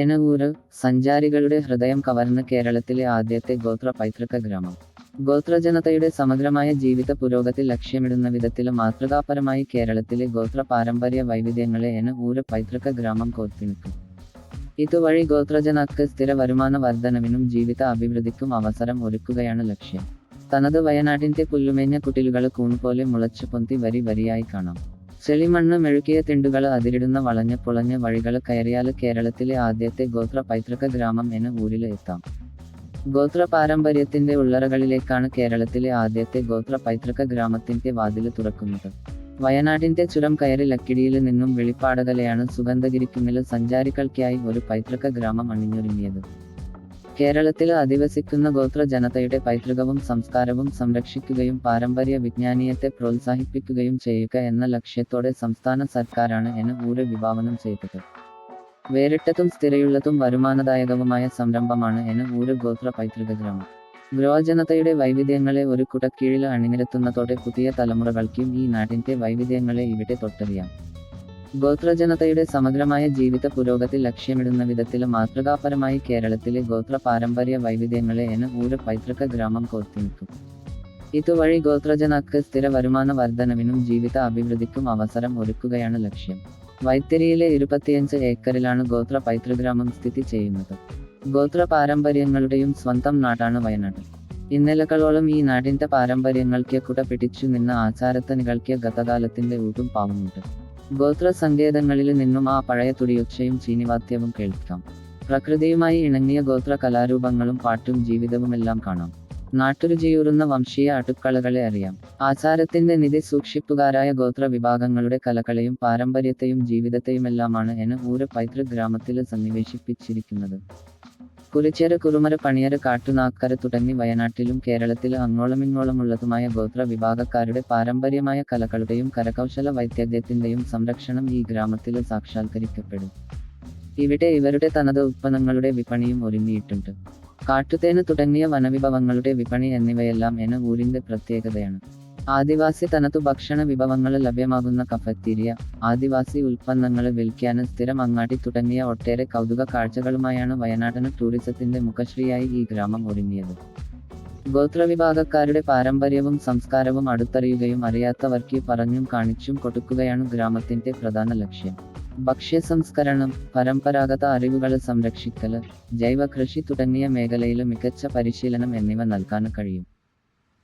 എനവൂര് സഞ്ചാരികളുടെ ഹൃദയം കവർന്ന കേരളത്തിലെ ആദ്യത്തെ ഗോത്ര പൈതൃക ഗ്രാമം. ഗോത്രജനതയുടെ സമഗ്രമായ ജീവിത പുരോഗതി ലക്ഷ്യമിടുന്ന വിധത്തിലും മാതൃകാപരമായി കേരളത്തിലെ ഗോത്ര പാരമ്പര്യ വൈവിധ്യങ്ങളെ എന പൈതൃക ഗ്രാമം കോർത്തിണക്കും. ഇതുവഴി ഗോത്രജനക്ക് സ്ഥിര വരുമാന വർധനവിനും ജീവിത അഭിവൃദ്ധിക്കും അവസരം ഒരുക്കുകയാണ് ലക്ഷ്യം. തനത് വയനാടിന്റെ പുല്ലുമേഞ്ഞ കുട്ടിലുകൾ കൂണുപോലെ മുളച്ചു പൊന്തി വരി വരിയായി കാണാം. ചെളിമണ്ണ് മെഴുകിയ തിണ്ടുകൾ അതിരിടുന്ന വളഞ്ഞ പുളഞ്ഞ വഴികൾ കയറിയാൽ കേരളത്തിലെ ആദ്യത്തെ ഗോത്ര പൈതൃക ഗ്രാമം എന്ന ഊരിൽ എത്താം. ഗോത്ര പാരമ്പര്യത്തിന്റെ ഉള്ളറകളിലേക്കാണ് കേരളത്തിലെ ആദ്യത്തെ ഗോത്ര പൈതൃക ഗ്രാമത്തിന്റെ വാതിൽ തുറക്കുന്നത്. വയനാടിന്റെ ചുരം കയറി ലക്കിടിയിൽ നിന്നും വെളിപ്പാടകലെയാണ് സുഗന്ധഗിരിക്കുന്നിൽ സഞ്ചാരികൾക്കായി ഒരു പൈതൃക ഗ്രാമം അണിഞ്ഞൊരുങ്ങിയത്. കേരളത്തിൽ അധിവസിക്കുന്ന ഗോത്ര ജനതയുടെ പൈതൃകവും സംസ്കാരവും സംരക്ഷിക്കുകയും പാരമ്പര്യ വിജ്ഞാനീയത്തെ പ്രോത്സാഹിപ്പിക്കുകയും ചെയ്യുക എന്ന ലക്ഷ്യത്തോടെ സംസ്ഥാന സർക്കാരാണ് എന ഊര് വിഭാവനം ചെയ്തത്. വേറിട്ടതും സ്ഥിരയുള്ളതും വരുമാനദായകവുമായ സംരംഭമാണ് എന ഊര് ഗോത്ര പൈതൃക ഗ്രാമം ഗ്രോജനതയുടെ വൈവിധ്യങ്ങളെ ഒരു കുടക്കീഴിൽ അണിനിരത്തുന്നതോടെ പുതിയ തലമുറകൾക്കും ഈ നാടിന്റെ വൈവിധ്യങ്ങളെ ഇവിടെ തൊട്ടറിയാം. ഗോത്രജനതയുടെ സമഗ്രമായ ജീവിത പുരോഗതി ലക്ഷ്യമിടുന്ന വിധത്തിൽ മാതൃകാപരമായി കേരളത്തിലെ ഗോത്ര പാരമ്പര്യ വൈവിധ്യങ്ങളെ എന്ന ഊര് പൈതൃക ഗ്രാമം കോർത്തിനിക്കും ഇതുവഴി ഗോത്രജനക്ക് സ്ഥിര വരുമാന വർധനവിനും ജീവിത അഭിവൃദ്ധിക്കും അവസരം ഒരുക്കുകയാണ് ലക്ഷ്യം. വൈത്തിരിയിലെ ഇരുപത്തിയഞ്ച് ഏക്കറിലാണ് ഗോത്ര പൈതൃഗ്രാമം സ്ഥിതി ചെയ്യുന്നത്. ഗോത്ര പാരമ്പര്യങ്ങളുടെയും സ്വന്തം നാടാണ് വയനാട്. ഇന്നലകളോളം ഈ നാടിന്റെ പാരമ്പര്യങ്ങൾക്ക് കുട പിടിച്ചു നിന്ന ആചാരത്തനികൾക്ക് ഗതകാലത്തിന്റെ ഊട്ടും പാവുമുണ്ട്. ഗോത്ര സങ്കേതങ്ങളിൽ നിന്നും ആ പഴയ തുടിയൊച്ചയും ചീനിവാദ്യവും കേൾക്കാം. പ്രകൃതിയുമായി ഇണങ്ങിയ ഗോത്ര കലാരൂപങ്ങളും പാട്ടും ജീവിതവുമെല്ലാം കാണാം. നാട്ടുരുചിയൂറുന്ന വംശീയ അടുക്കളകളെ അറിയാം. ആചാരത്തിന്റെ നിധി സൂക്ഷിപ്പുകാരായ ഗോത്ര വിഭാഗങ്ങളുടെ കലകളെയും പാരമ്പര്യത്തെയും ജീവിതത്തെയുമെല്ലാമാണ് എന്ന് ഊര് പൈതൃക ഗ്രാമത്തിൽ സന്നിവേശിപ്പിച്ചിരിക്കുന്നത്. കുറിച്ചേര് കുറുമര പണിയര് കാട്ടുനാക്കര തുടങ്ങി വയനാട്ടിലും കേരളത്തിലും അങ്ങോളമിങ്ങോളമുള്ളതുമായ ഗോത്ര വിഭാഗക്കാരുടെ പാരമ്പര്യമായ കലകളുടെയും കരകൗശല വൈദ്യത്തിന്റെയും സംരക്ഷണം ഈ ഗ്രാമത്തിൽ സാക്ഷാത്കരിക്കപ്പെടും. ഇവിടെ ഇവരുടെ തനത് ഉത്പന്നങ്ങളുടെ വിപണിയും ഒരുങ്ങിയിട്ടുണ്ട്. കാട്ടുതേന് തുടങ്ങിയ വനവിഭവങ്ങളുടെ വിപണി എന്നിവയെല്ലാം എന്ന ഊരിന്റെ പ്രത്യേകതയാണ്. ആദിവാസി തനതു ഭക്ഷണ വിഭവങ്ങൾ ലഭ്യമാകുന്ന കഫറ്റീരിയ ആദിവാസി ഉൽപ്പന്നങ്ങൾ വിൽക്കാനും സ്ഥിരം അങ്ങാടി തുടങ്ങിയ ഒട്ടേറെ കൗതുക കാഴ്ചകളുമായാണ് വയനാടന ടൂറിസത്തിന്റെ മുഖശ്രീയായി ഈ ഗ്രാമം ഒരുങ്ങിയത് ഗോത്രവിഭാഗക്കാരുടെ പാരമ്പര്യവും സംസ്കാരവും അടുത്തറിയുകയും അറിയാത്തവർക്ക് പറഞ്ഞും കാണിച്ചും കൊടുക്കുകയാണ് ഗ്രാമത്തിന്റെ പ്രധാന ലക്ഷ്യം. ഭക്ഷ്യ സംസ്കരണം പരമ്പരാഗത അറിവുകൾ സംരക്ഷിക്കൽ ജൈവ കൃഷി തുടങ്ങിയ മേഖലയിൽ മികച്ച പരിശീലനം എന്നിവ നൽകാൻ കഴിയും.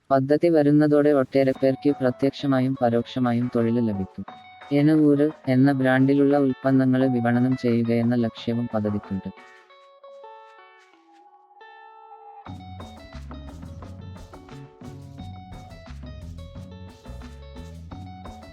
പദ്ധതി വരുന്നതോടെ ഒട്ടേറെ പേർക്ക് പ്രത്യക്ഷമായും പരോക്ഷമായും തൊഴിൽ ലഭിക്കും. എനവൂര് എന്ന ബ്രാൻഡിലുള്ള ഉൽപ്പന്നങ്ങൾ വിപണനം ചെയ്യുകയെന്ന ലക്ഷ്യവും പദ്ധതിക്കുണ്ട്.